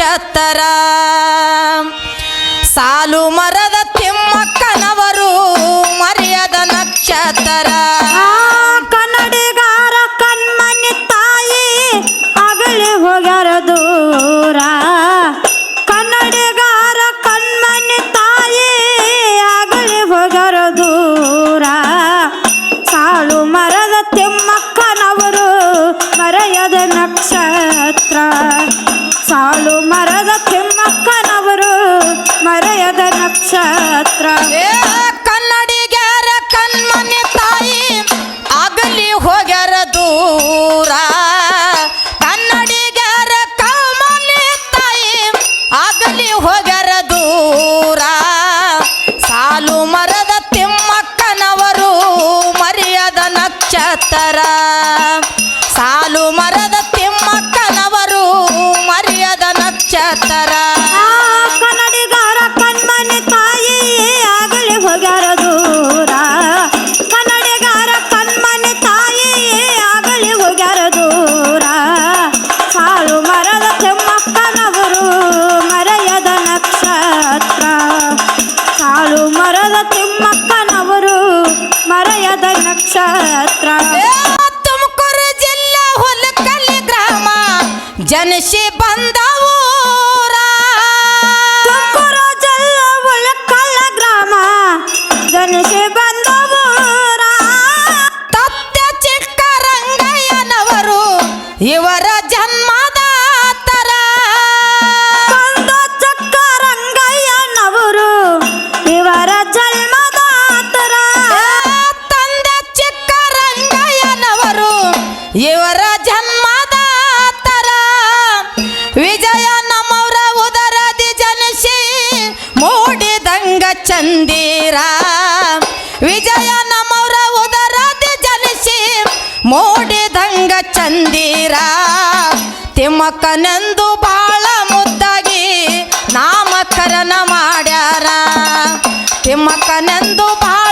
ನಕ್ಷತ್ರ ಸಾಲು ಮರದ ತಿಮ್ಮಕ್ಕನವರು ಮರ್ಯಾದ ನಕ್ಷತ್ರ. जन से बंदा ಕನಂದು ಬಾಳ ಮುದ್ದಾಗಿ ನಾಮಕರಣ ಮಾಡ್ಯಾರ. ತಿಮ್ಮಕ್ಕನೆಂದು ಬಾಳ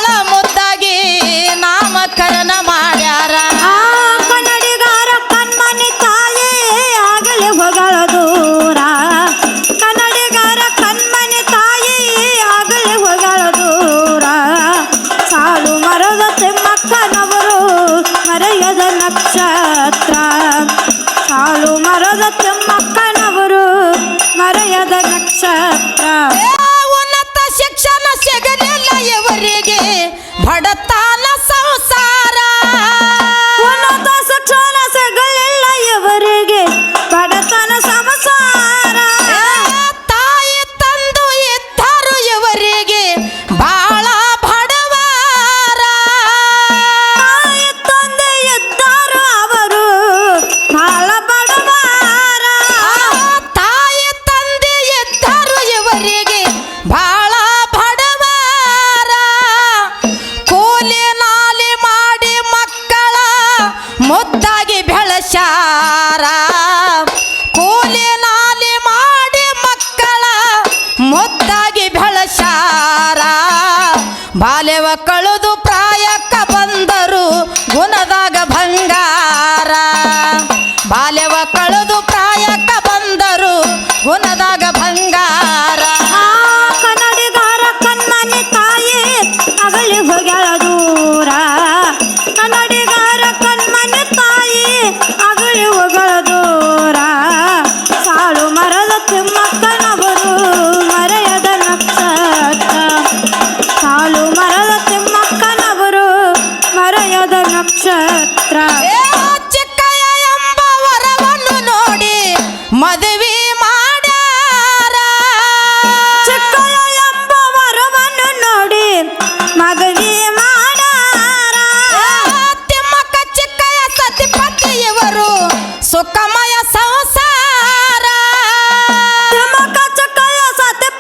I love palo ಸುಖಮಯ ಸಂಸಾರ. ಚಮಕ ಚಕಯ ಸತೆ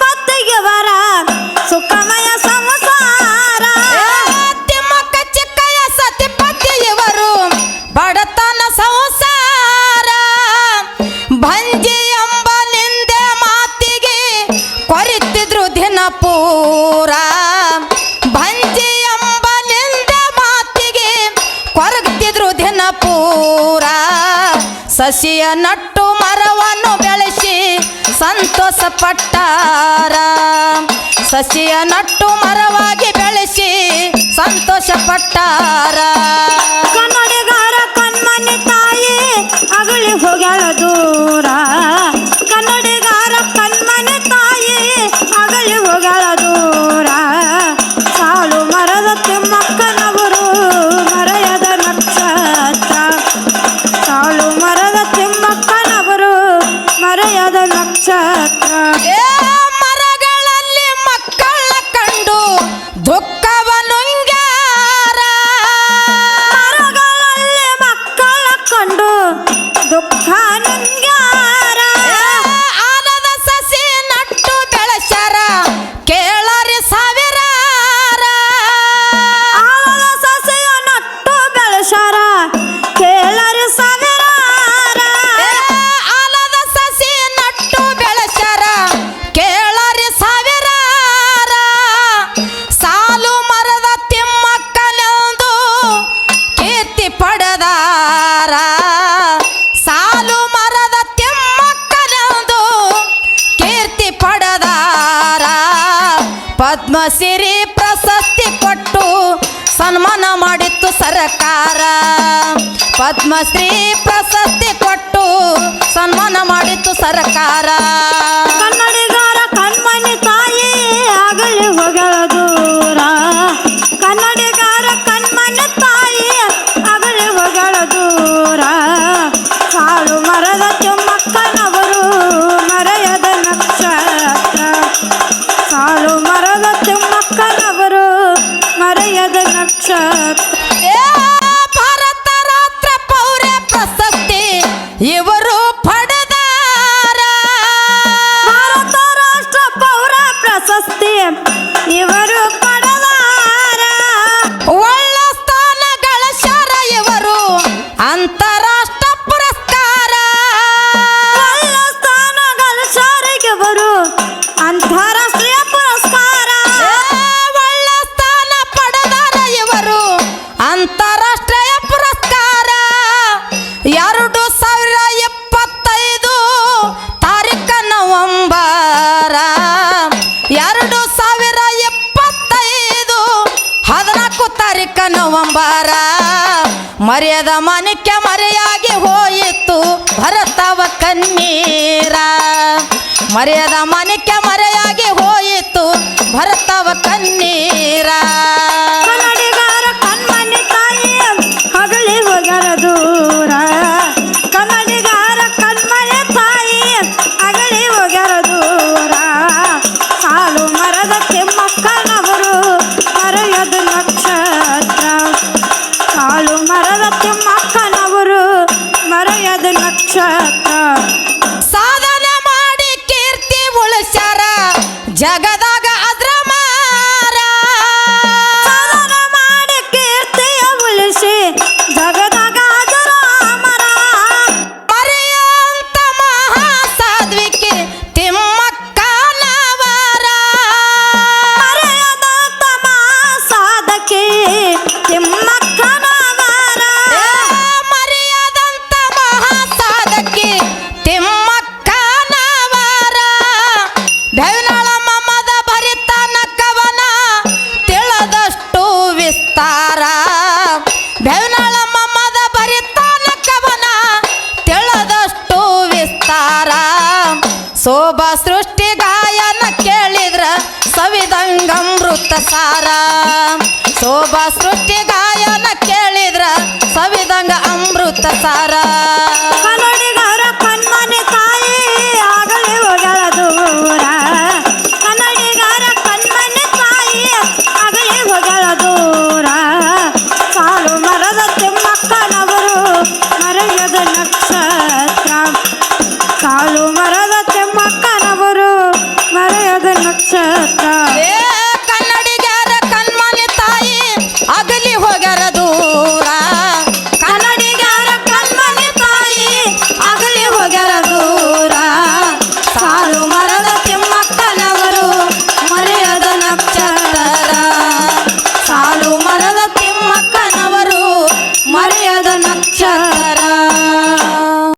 ಸುಖಮಯ ಸಂಸಾರ. ತಿಮಕ ಬಡತನ ಸಂಸಾರ. ಭಂಜಿ ನಿಂದೆ ಮಾತಿಗೆ ಕೊರಿತಿದ್ರು ದಿನ ಪೂರ. ಸಸಿಯ ನಟ್ಟು ಮರವನ್ನು ಬೆಳೆಸಿ ಸಂತೋಷ ಪಟ್ಟಾರ ಸಸಿಯ ನಟ್ಟು ಮರವಾಗಿ ಬೆಳೆಸಿ ಸಂತೋಷ ಪಟ್ಟಾರ ಪಡೆದಾರ. ಪದ್ಮಶ್ರೀ ಪ್ರಶಸ್ತಿ ಕೊಟ್ಟು ಸನ್ಮಾನ ಮಾಡಿತ್ತು ಸರ್ಕಾರ. ಪದ್ಮಶ್ರೀ ಪ್ರಶಸ್ತಿ ಕೊಟ್ಟು ಸನ್ಮಾನ ಮಾಡಿತ್ತು ಸರ್ಕಾರ. ಅಂತಾರಾಷ್ಟ್ರೀಯ ಪುರಸ್ಕಾರ. ಎರಡು ಸಾವಿರ ಇಪ್ಪತ್ತೈದು ತಾರೀಖ ನವಂಬರ. ಎರಡು ಸಾವಿರ ಇಪ್ಪತ್ತೈದು ಹದಿನಾಲ್ಕು ತಾರೀಖ ನವಂಬರ. ಮರ್ಯಾದ ಮಾನಕ್ಕೆ ಮರೆಯಾಗಿ ಹೋಯಿತು ಭರತವ ಕನ್ನೀರ ಮರ್ಯಾದ ಮಾನಕ್ಕೆ ಮರ ಅಮೃತ ಸಾರ. ಶೋಭಾ ಸೃಷ್ಟಿ ಗಾಯನ ಕೇಳಿದ್ರ ಸವಿದಂಗ ಅಮೃತ ಸಾರಾ.